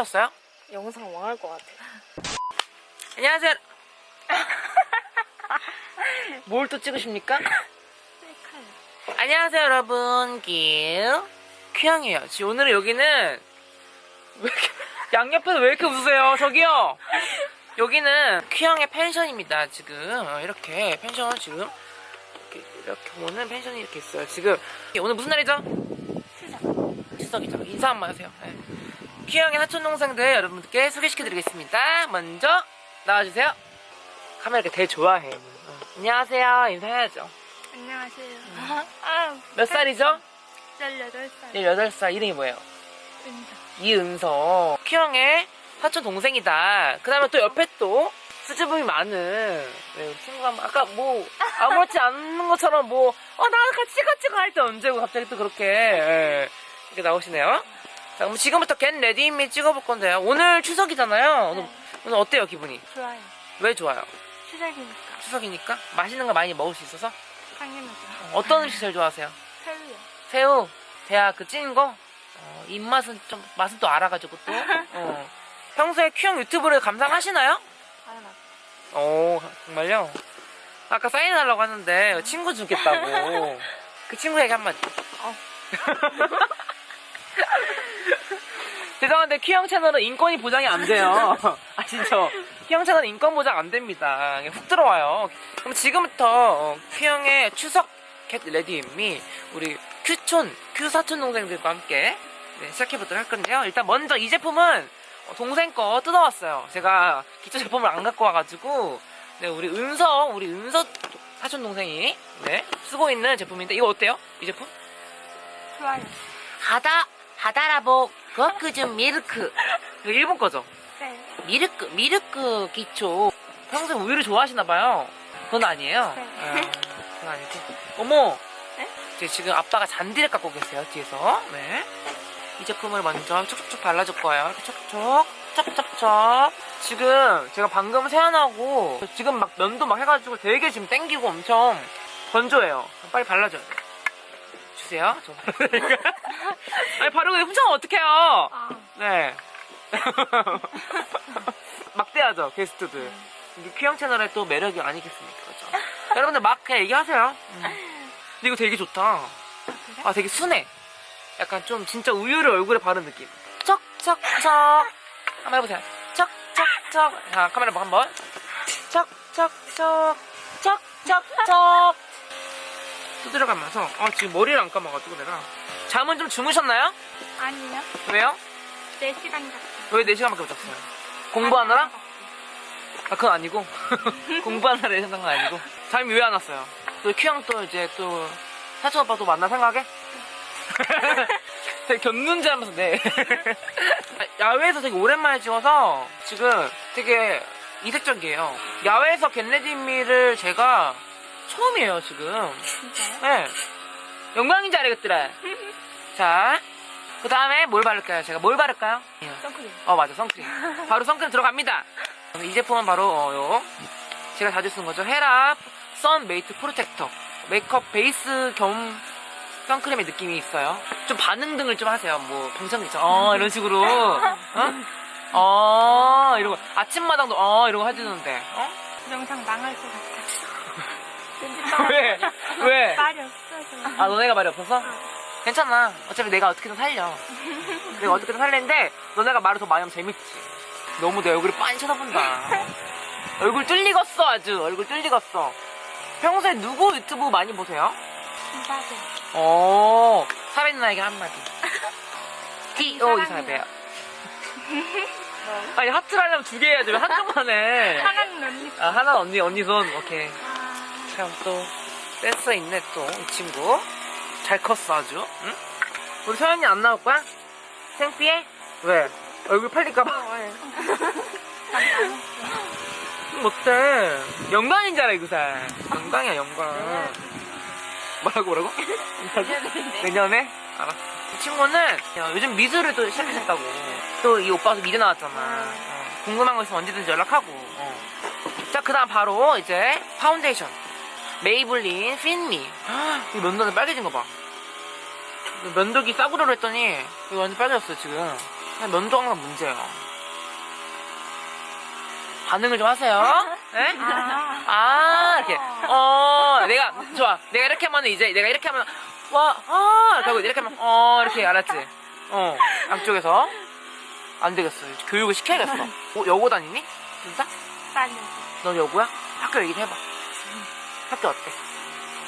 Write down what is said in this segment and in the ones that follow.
하셨어요? 영상 망할 것 같아. 안녕하세요. 뭘 또 찍으십니까? 안녕하세요, 여러분. 길 퀴양이에요. 지금 오늘은 여기는 왜 이렇게 양옆에서 왜 이렇게 웃으세요? 저기요. 여기는 퀴양의 펜션입니다. 지금 어, 이렇게 펜션 지금 이렇게, 이렇게 오는 펜션이 이렇게 있어요. 지금 오늘 무슨 날이죠? 추석이죠. 인사 한번 하세요. 네. 퀴양의 사촌 동생들 여러분들께 소개시켜드리겠습니다. 먼저 나와주세요. 카메라 이렇게 되게 좋아해. 어. 안녕하세요. 인사해야죠. 안녕하세요. 아, 몇 살이죠? 18살. 18살. 이름이 뭐예요? 은자. 이은서. 퀴형의 사촌 동생이다. 그 다음에 또 옆에 또 수줍음이 많은 네, 친구가 아까 뭐 아무렇지 않은 것처럼 뭐, 어, 나 같이 같이 가할때 언제고 갑자기 또 그렇게 예, 이렇게 나오시네요. 자, 그럼 지금부터 겐 레디미 찍어볼 건데요. 오늘 추석이잖아요. 오늘, 오늘 어때요, 기분이? 좋아요. 왜 좋아요? 추석이니까. 추석이니까? 맛있는 거 많이 먹을 수 있어서? 당연하죠. 어떤 음식 제일 좋아하세요? 새우요. 새우, 대하 그찐 거? 어, 입맛은 좀, 맛은 또 알아가지고 또. 어. 평소에 큐형 유튜브를 감상하시나요? 알아. 오, 정말요? 아까 사인하려고 하는데 친구 주겠다고. 그 친구에게 한마디. 어. 죄송한데 큐형 채널은 인권이 보장이 안 돼요. 아시죠? 큐형 채널은 인권 보장 안 됩니다. 그냥 훅 들어와요. 그럼 지금부터 어, 큐형의 추석 겟 레디미 우리 큐촌, 큐사촌 동생들과 함께 네, 시작해보도록 할 건데요. 일단 먼저 이 제품은 어, 동생 거 뜯어왔어요. 제가 기초 제품을 안 갖고 와가지고 네, 우리 은서, 우리 은서 사촌 동생이 네, 쓰고 있는 제품인데 이거 어때요? 이 제품? 좋아요. 하다 하다라보 거크준 미르크 이거 일본 거죠? 네. 미르크 미르크 기초 평소에 우유를 좋아하시나 봐요. 그건 아니에요. 네. 아, 그건 아니고. 어머. 네? 이제 지금 아빠가 잔디를 깎고 계세요 뒤에서. 네. 이 제품을 먼저 촉촉촉 발라줄 거예요. 이렇게 촉촉 촉촉촉. 지금 제가 방금 세안하고 지금 막 면도 막 해가지고 되게 지금 땡기고 엄청 건조해요. 빨리 발라줘야 저 바르니까. 아니 바르고 훔쳐면 어떡해요. 아, 네. 막대하죠, 게스트들. 퀴형 채널의 또 매력이 아니겠습니까? 그죠? 여러분들 막 그냥 얘기하세요. 음. 근데 이거 되게 좋다. 아, 되게 순해. 약간 좀 진짜 우유를 얼굴에 바른 느낌. 척척척. 한번 해보세요. 척척척. 자, 카메라 봐, 한번. 척척척. 척척척. 또 들어가면서, 아, 지금 머리를 안 감아가지고 내가. 잠은 좀 주무셨나요? 아니요. 왜요? 4시간 잤어요. 왜 4시간밖에 못 잤어요? 공부하느라? 아, 그건 아니고. 공부하느라 예상한 건 아니고. 잠이 왜 안 왔어요? 또 큐형 또 이제 또 사촌 오빠 또 만날 생각에? 되게 견눈지 하면서 네. 야외에서 되게 오랜만에 찍어서 지금 되게 이색적이에요. 야외에서 겟레디미를 제가 처음이에요, 지금. 진짜요? 네. 영광인지 알겠더라. 자, 그 다음에 뭘 바를까요? 제가 뭘 바를까요? 선크림. 어 맞아 선크림 바로 선크림 들어갑니다 이 제품은 바로 어, 요 제가 자주 쓰는 거죠 헤라 선 메이트 프로텍터 메이크업 베이스 겸 선크림의 느낌이 있어요 좀 반응 등을 좀 하세요 뭐 방청객 어 이런 식으로 어? 어 이러고 아침마당도 어 이러고 해주는데 어? 영상 망할 것 같아. 왜? 왜? 말이 없어서. 아 너네가 말이 없어서? 괜찮아 어차피 내가 어떻게든 살려 내가 어떻게든 살리는데 너네가 말을 더 많이 하면 재밌지 너무 내 얼굴을 빤히 쳐다본다 얼굴 뚫리겠어 아주 얼굴 뚫리겠어 평소에 누구 유튜브 많이 보세요? 이사들. 어 사배 누나에게 한마디 T.O. 사랑해요. 이사배야 아니 하트를 하려면 두 개 해야지 왜 한쪽만 해 하나는 언니. 아, 하나 언니 언니 손 오케이 아, 참 또 센스 있네 또 이 친구 잘 컸어 아주 응? 우리 서연이 안 나올 거야? 창피해? 왜? 얼굴 팔릴까봐 못해 영광이잖아 이거살 영광이야 영광 뭐라고 뭐라고? 내년에? 알았어 이 친구는 요즘 미술을 또 시작했다고 또 이 오빠가 미대 나왔잖아 어, 궁금한 거 있으면 언제든지 연락하고 어. 자, 그 다음 바로 이제 파운데이션. 메이블린 핀미. 이 면도는 빨개진 거 봐. 면도기 싸구려로 했더니 이거 완전 빨개졌어요, 지금. 면도 항상 문제예요. 반응을 좀 하세요. 네? 아. 아, 이렇게. 어, 내가, 좋아. 내가 이렇게 하면 이제, 내가 이렇게 하면, 와, 아, 하고 이렇게 하면, 어, 이렇게 알았지? 어, 양쪽에서. 안 되겠어. 교육을 시켜야겠어. 어, 여고 다니니? 진짜? 다녀. 너 여고야? 학교 얘기 좀 해봐. 학교 어때?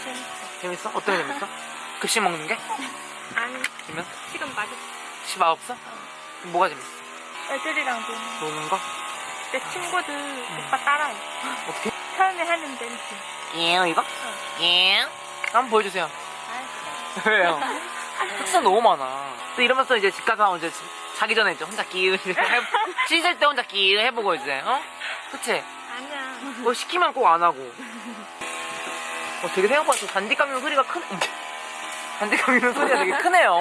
재밌어. 재밌어? 어떤 게 재밌어? 급식 먹는 게? 아니, 재밌어? 지금 맞아. 집 없어? 뭐가 재밌어? 애들이랑 노는 거. 노는 거? 내 친구들 오빠 따라해. 어떻게? 처음에 하는 멘트. 예, 이거? 예. 한번 보여주세요. 아, 왜요? 특수 너무 많아. 또 이러면서 이제 집 가서 이제 자기 전에 이제 혼자 끼우 씻을 때 혼자 끼우 해보고 이제 어? 그치? 아니야. 뭐 시키면 꼭 안 하고. 어, 되게 생각보다 저 잔디 깎는 소리가 큰. 어머. 잔디 깎는 소리가 되게 크네요.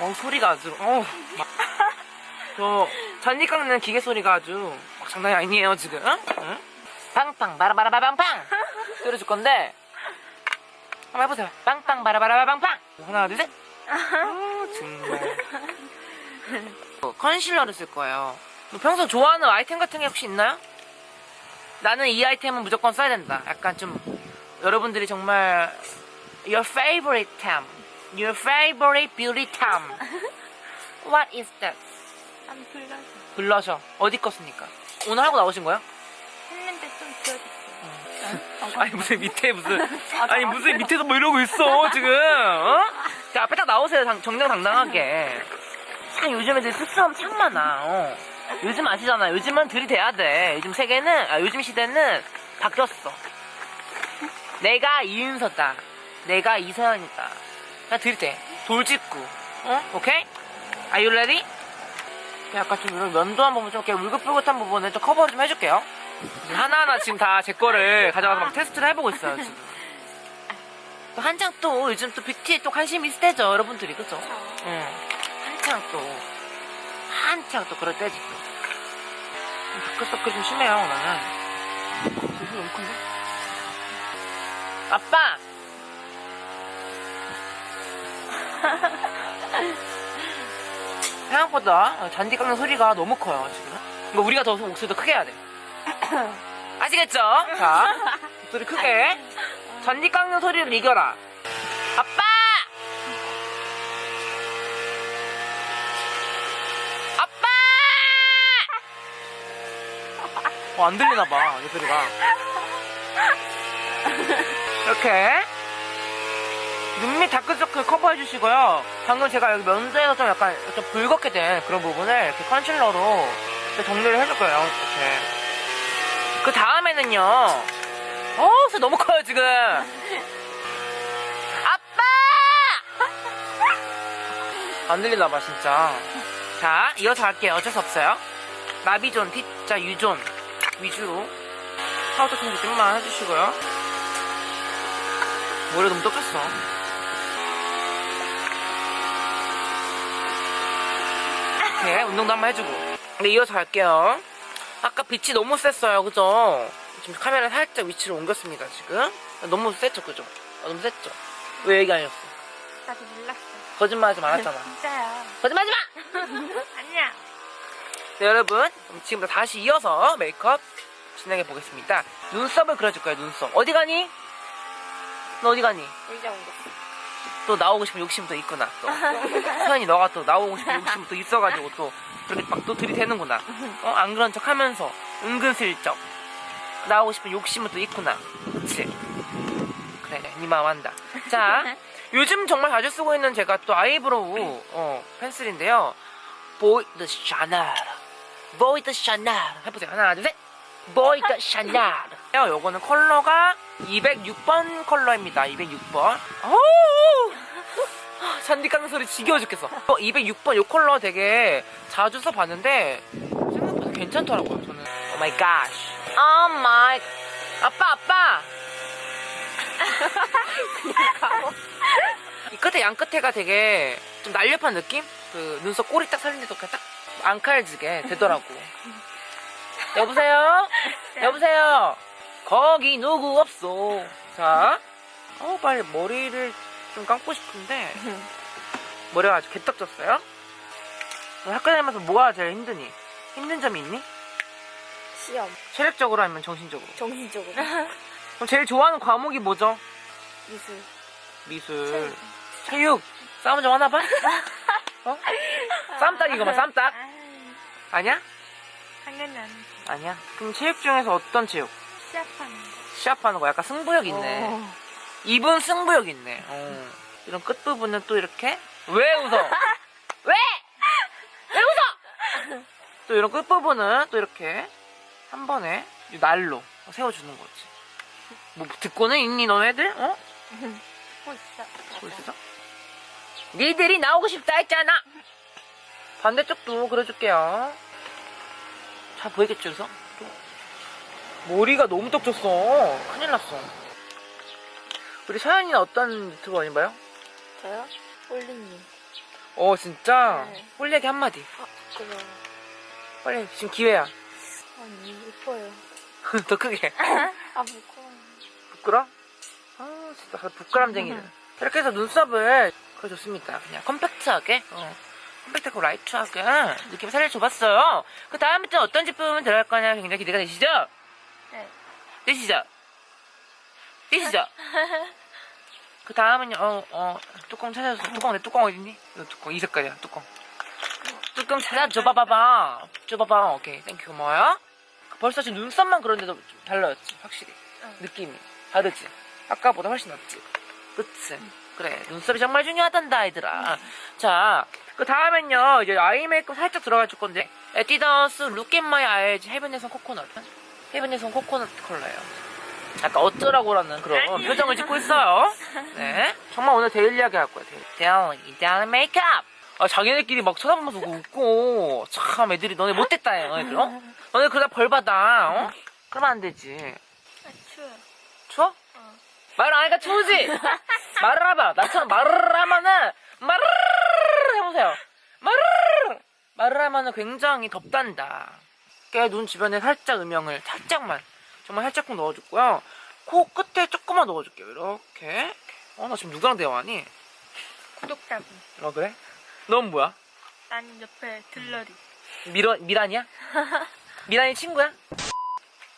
어 소리가 아주. 어. 막. 저 잔디 깎는 기계 소리가 아주 막 장난이 아니에요 지금. 응? 빵빵 바라바라바빵빵 때려줄 건데 한번 해보세요. 빵빵 바라바라바빵빵 하나 둘 셋. 어, 정말. 어, 컨실러를 쓸 거예요. 너 평소 좋아하는 아이템 같은 게 혹시 있나요? 나는 이 아이템은 무조건 써야 된다. 약간 좀 여러분들이 정말 your favorite 템, your favorite beauty 템. What is that? 안 불러서. 블러셔 어디 거 씁니까? 오늘 하고 나오신 거예요? 했는데 좀 지워졌어요. 아니 무슨 밑에 무슨 아니 무슨 밑에서 뭐 이러고 있어 지금? 어? 자, 앞에 딱 나오세요 당- 정정당당하게. 참 요즘 애들 쑥스러움 참 많아. 어. 요즘 아시잖아. 요즘은 들이대야 돼. 요즘 세계는 아, 요즘 시대는 바뀌었어. 내가 이은서다. 내가 이서연이다. 그냥 들이대. 돌직구. 어? 오케이? Are you ready? 약간 좀 이런 면도한 부분 좀 이렇게 울긋불긋한 부분을 좀 커버 좀 해줄게요. 하나하나 지금 다 제 거를 가져가서 막 테스트를 해보고 있어요, 지금. 또 한창 또 요즘 또 뷰티에 또 관심이 있을 때죠, 여러분들이. 그죠? 응. 한창 또. 한창 또 그럴 때지 또. 다크서클 좀 심해요, 나는. 너무 큰데? 아빠! 생각보다 잔디 깎는 소리가 너무 커요, 지금. 이거 우리가 더 목소리도 크게 해야 돼. 아시겠죠? 자, 목소리 크게. 잔디 깎는 소리를 이겨라. 아빠! 아빠! 어, 안 들리나 봐, 이 소리가. 이렇게. 눈밑 다크서클 커버해 주시고요. 방금 제가 여기 면도에서 좀 약간 좀 붉었게 된 그런 부분을 이렇게 컨실러로 정리를 해줄 거예요. 이렇게. 그 다음에는요. 어, 소리 너무 커요, 지금. 아빠! 안 들리나봐, 진짜. 자, 이어서 할게요. 어쩔 수 없어요. 나비존, T자, 유존 위주로 파우더 청소 좀만 해주시고요. 머리 너무 떡졌어. 이렇게 운동도 한번 해주고. 네, 이어서 갈게요. 아까 빛이 너무 셌어요, 그죠? 지금 카메라 살짝 위치를 옮겼습니다, 지금. 너무 셌죠, 그죠? 아, 너무 셌죠? 왜 얘기 안 했어? 나도 몰랐어. 거짓말하지 말았잖아. 진짜야. 거짓말하지 마! 아니야. 네, 여러분. 지금부터 다시 이어서 메이크업 진행해 보겠습니다. 눈썹을 그려줄 거예요, 눈썹. 어디 가니? 너 어디 가니? 의자 옮겼어. 또 나오고 싶은 욕심이 또 있구나. 또. 서연이 너가 또 나오고 싶은 욕심이 또 있어가지고 또 그렇게 막 또 들이대는구나. 어? 안 그런 척 하면서 은근슬쩍 나오고 싶은 욕심은 또 있구나. 그치? 그래, 니마 완다. 자, 요즘 정말 자주 쓰고 있는 제가 또 아이브로우 어, 펜슬인데요. 보이 더 샤넬. 보이 더 샤넬. 해보세요. 하나, 둘, 셋. 보이 더 샤넬. 요거는 컬러가 206번 컬러입니다. 206번. 어우! 잔디 깎는 소리 지겨워 죽겠어. 어, 206번 요 컬러 되게 자주 써봤는데 생각보다 괜찮더라고요. 저는. 오 마이 갓. 오 마이. 아빠 아빠. 이 끝에 양 끝에가 되게 좀 날렵한 느낌? 그 눈썹 꼬리 딱 살린데도 그냥 딱안 칼지게 되더라고. 여보세요? 여보세요? 거기 누구 없어? 자, 어 빨리 머리를 좀 감고 싶은데 머리가 아주 개떡 졌어요. 너 학교 다니면서 뭐가 제일 힘드니? 힘든 점이 있니? 시험. 체력적으로 아니면 정신적으로? 정신적으로. 그럼 제일 좋아하는 과목이 뭐죠? 미술. 미술. 체육. 싸움 좀 하나 봐? 어? 쌈딱 이거만 쌈딱? 아, 아니야? 당연히 아니지. 아니야. 그럼 체육 중에서 어떤 체육? 시합하는 거. 시합하는 거 약간 승부욕 있네. 어. 입은 승부욕 있네. 어. 이런 끝부분은 또 이렇게 왜 웃어? 왜? 왜 웃어? 또 이런 끝부분은 또 이렇게 한 번에 이 날로 세워주는 거지. 뭐 듣고는 있니 너네들? 어? 하고 있어. 보고 있어? 니들이 나오고 싶다 했잖아. 반대쪽도 그려줄게요. 잘 보이겠죠, 그래서? 머리가 너무 떡졌어. 큰일 났어. 우리 서연이는 어떤 유튜버 아닌가요? 저요? 홀리님. 어, 진짜? 네. 홀 얘기 한마디. 아, 그거. 빨리, 지금 기회야. 아니, 예뻐요. 더 크게. 아, 무거워. 부끄러? 아, 진짜 다들 부끄럼쟁이들. 이렇게 해서 눈썹을 그려줬습니다. 그냥 컴팩트하게. 어. 컴팩트하고 라이트하게 느낌 살려줘봤어요. 그 다음에 또 어떤 제품은 들어갈 거냐 굉장히 기대가 되시죠? 네. 되시죠? 되시죠? 그 다음은요, 어, 어, 뚜껑 찾아줬어. 뚜껑, 내 뚜껑 어딨니? 이거 뚜껑, 이 색깔이야, 뚜껑. 뚜껑 찾아줘 봐봐봐. 줘 봐봐. 오케이, 땡큐, 고마워요. 벌써 지금 눈썹만 그런데도 좀 달라졌지, 확실히. 응. 느낌이. 다르지? 아까보다 훨씬 낫지? 그치? 그래, 눈썹이 정말 중요하단다, 아이들아. 자, 그 다음엔요, 이제 아이 메이크업 살짝 들어가 줄 건데, 에뛰더스 룩앤마이 아이즈 헤븐에선 코코넛. 헤븐에선 코코넛 컬러예요. 약간 어쩌라고라는 그런 표정을 짓고 있어요. 네. 정말 오늘 데일리하게 할 거야, 데일리. 데일리, 데일리 메이크업! 아, 자기네끼리 막 쳐다보면서 웃고, 참, 애들이 너네 못됐다, 해, 너네들, 어? 너네 그러다 벌 받아, 어? 그러면 안 되지. 아, 추워. 추워? 어. 말안 하니까 추우지? 말을 해봐. 나처럼 말을 하면은, 말을 해보세요. 말을! 말을 하면은 굉장히 덥단다. 깨눈 주변에 살짝 음영을, 살짝만. 정말 살짝만 넣어줬고요. 코 끝에 조금만 넣어줄게요. 이렇게. 어, 나 지금 누구랑 대화하니? 구독자분. 어, 그래? 넌 뭐야? 난 옆에 들러리. 미러, 미란이야? 미란이 친구야?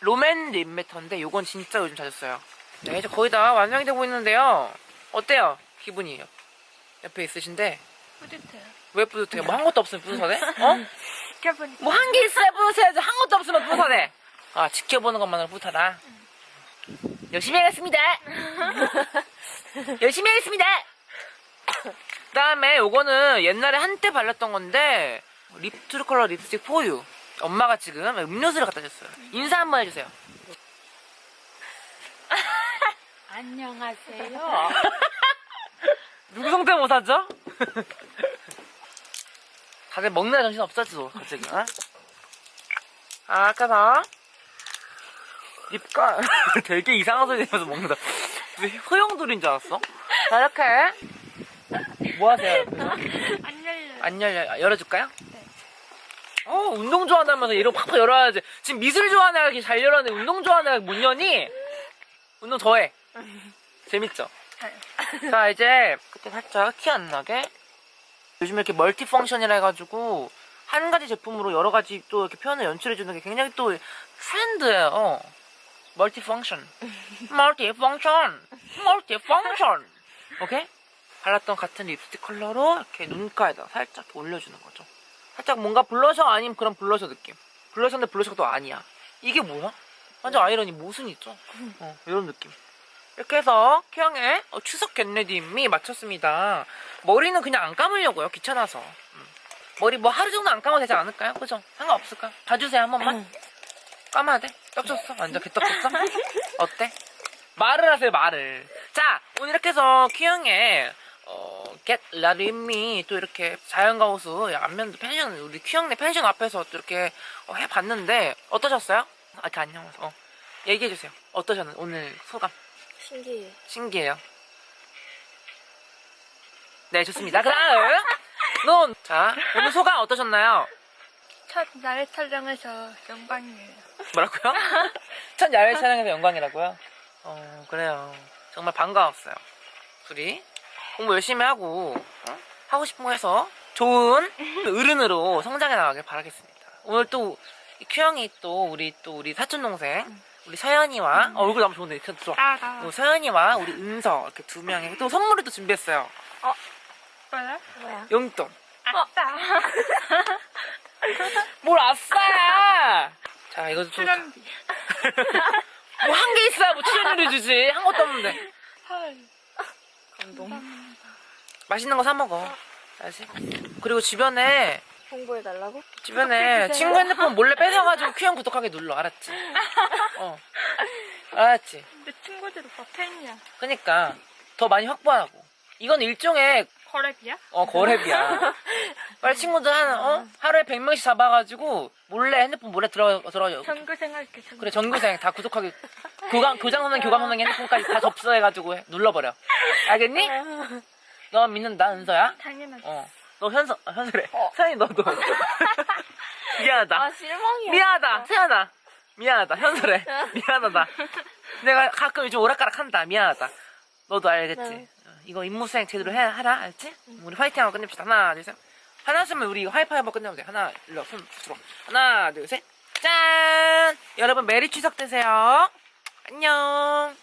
로맨 립 매터인데 요건 진짜 요즘 자주 써요. 네, 이제 거의 다 완성이 되고 있는데요. 어때요? 기분이 옆에 있으신데 뿌듯해요. 왜 뿌듯해요? 뭐 한 것도 없으면 뿌듯하네? 어? 지켜보니까. 뭐한게 있어야 뿌듯해야지 한 것도 없으면 뿌듯하네. 아 지켜보는 것만으로 뿌듯하다. 열심히 하겠습니다. 열심히 하겠습니다. 그다음에 요거는 옛날에 한때 발랐던 건데 립 트루 컬러 립스틱 포유. 엄마가 지금 음료수를 갖다 줬어요. 인사 한번 해주세요. 안녕하세요. 누구 성대모사죠? 다들 먹느라 정신 없었지, 갑자기. 어? 아, 아까서 립과 되게 이상한 소리 내면서 먹는다. 무슨 소용돌이인 줄 알았어? 자, 이렇게. 뭐 하세요? 안 열려요. 안 열려, 열어줄까요? 네. 어, 운동 좋아한다면서 이러고 팍팍 열어야지. 지금 미술 좋아하는 애가 이렇게 잘 열었는데 운동 좋아하는 애가 못 여니? 운동 더 해. 재밌죠? 잘. 자 이제 그때 살짝 티 안 나게 요즘 이렇게 멀티 펑션이라 해가지고 한 가지 제품으로 여러 가지 또 이렇게 표현을 연출해 주는 게 굉장히 또 트렌드예요. 멀티 펑션, 멀티 펑션, 멀티 펑션. 오케이? 발랐던 같은 립스틱 컬러로 이렇게 눈가에다 살짝 올려주는 거죠. 살짝 뭔가 블러셔 아닌 그런 블러셔 느낌. 블러셔인데 블러셔가 또 아니야. 이게 뭐야? 완전 아이러니 모순 있죠? 어, 이런 느낌. 이렇게 해서 큐형의 어, 추석 겟레디미 마쳤습니다. 머리는 그냥 안 감으려고요. 귀찮아서. 음. 머리 뭐 하루 정도 안 감아도 되지 않을까요? 그죠? 상관없을까? 봐주세요 한 번만. 감아야 돼? 떡쳤어? 완전 개떡쳤어? 어때? 말을 하세요 말을. 자 오늘 이렇게 해서 큐형의 어, Get Me 또 이렇게 자연가 호수 안면도 펜션 우리 큐형네 펜션 앞에서 또 이렇게 어, 해봤는데 어떠셨어요? 아, 이렇게 안녕하세요. 어. 얘기해주세요. 어떠셨나요? 오늘 소감? 신기해. 신기해요. 네, 좋습니다. 그 다음, 논. 자, 오늘 소감 어떠셨나요? 첫 나를 촬영해서 영광이에요. 뭐라고요? 첫 야외 촬영에서 영광이라고요? 어, 그래요. 정말 반가웠어요. 둘이 공부 열심히 하고, 어? 하고 싶은 거 해서 좋은 어른으로 성장해 나가길 바라겠습니다. 오늘 또 큐형이 또 우리 또 우리 사촌 동생 우리 서연이와 어, 얼굴 너무 좋은데 들어. 따가. 어, 서연이와 우리 은서 이렇게 두 명이 또 선물을 또 준비했어요. 뭐야? 뭐야? 용돈. 아싸. 뭘 아싸야! 자 이거 좀 출연비. 뭐 한 개 있어야 뭐 출연료를 주지 한 것도 없는데 헐. 감동. 맛있는 거 사 먹어. 알지? 그리고 주변에 홍보해달라고? 주변에 친구 핸드폰 몰래 뺏어가지고 큐형 구독하게 눌러 알았지? 어 알았지? 내 친구들 오빠 팬이야. 그니까 더 많이 확보하라고. 이건 일종의 거래비야? 어 거래비야. 빨리 친구들 한 어? 하루에 100명씩 잡아가지고 몰래 핸드폰 몰래 들어 들어. 전교 생활 이렇게 전 그래 전교생 다 구독하게 교감 교장 선생 교감 선생 핸드폰까지 다 접수해가지고 해- 눌러버려. 알겠니? 너 믿는다 은서야? 당연하지. 어. 너 현서 아, 현서래. 서연이 너도. 미안하다. 아, 실망이야. 미안하다. 세연아. 미안하다. 현서래. 미안하다. 내가 가끔 요즘 오락가락 한다. 미안하다. 너도 알겠지? 네. 어, 이거 임무 수행 제대로 해, 하라. 알지? 우리 화이팅 하고 끝냅시다. 하나, 둘, 셋. 하나 쓰면 우리 이거 하이파이브 한번 끝내면 돼. 하나, 일로 손 들어. 하나, 둘, 셋. 짠! 여러분 메리 추석 되세요. 안녕.